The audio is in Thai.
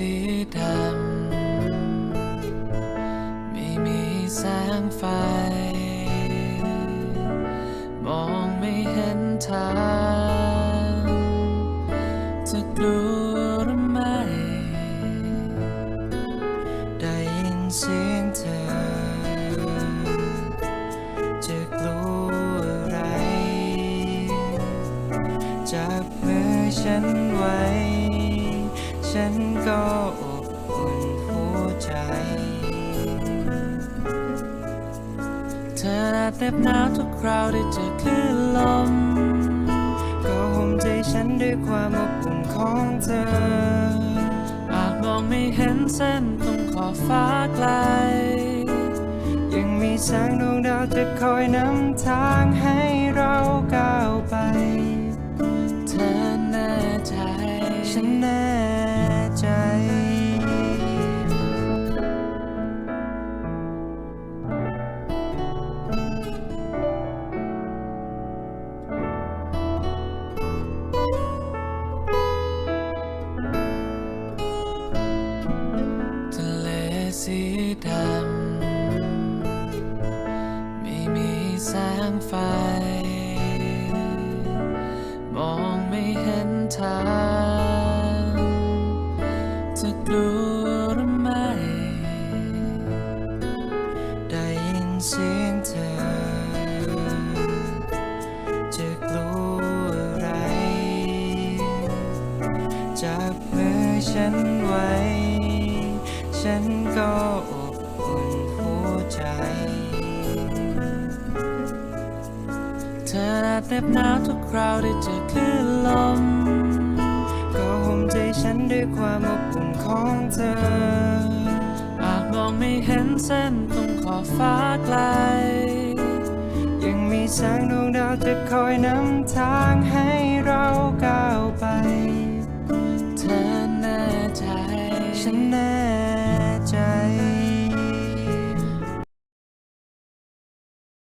สีดำ ไม่มีแสงไฟ มองไม่เห็นทางจะกลัวหรือไม่ ได้ยินเสียงเธอ จะกลัวอะไร จับมือฉันไว้ ฉันก็อบอุ่นหัวใจ เธอเหน็บหนาวทุกคราวได้เจอคลื่นลม ก็ห่มใจฉันด้วยความอบอุ่นของเธอ อาจมองไม่เห็นเส้นตรงขอบฟ้าไกล ยังมีแสงดวงดาวจะคอยนำทางให้เราก้าวไป เธอแน่ใจ ฉันแน่ สีดำ ไม่มีแสงไฟ มองไม่เห็นทาง จะกลัวหรือไม่ ได้ยินเสียงเธอ จะกลัวอะไรจับมือฉันไว้ ฉันก็อบอุ่นหัวใจ เธอเหน็บหนาวทุกคราวได้เจอคลื่นลม ก็ห่มใจฉันด้วยความอบอุ่นของเธอ อาจมองไม่เห็นเส้นตรงขอบฟ้าไกล ยังมีแสงดวงดาวจะคอยนำทางให้เราก้าวไป เธอแน่ใจฉันแน่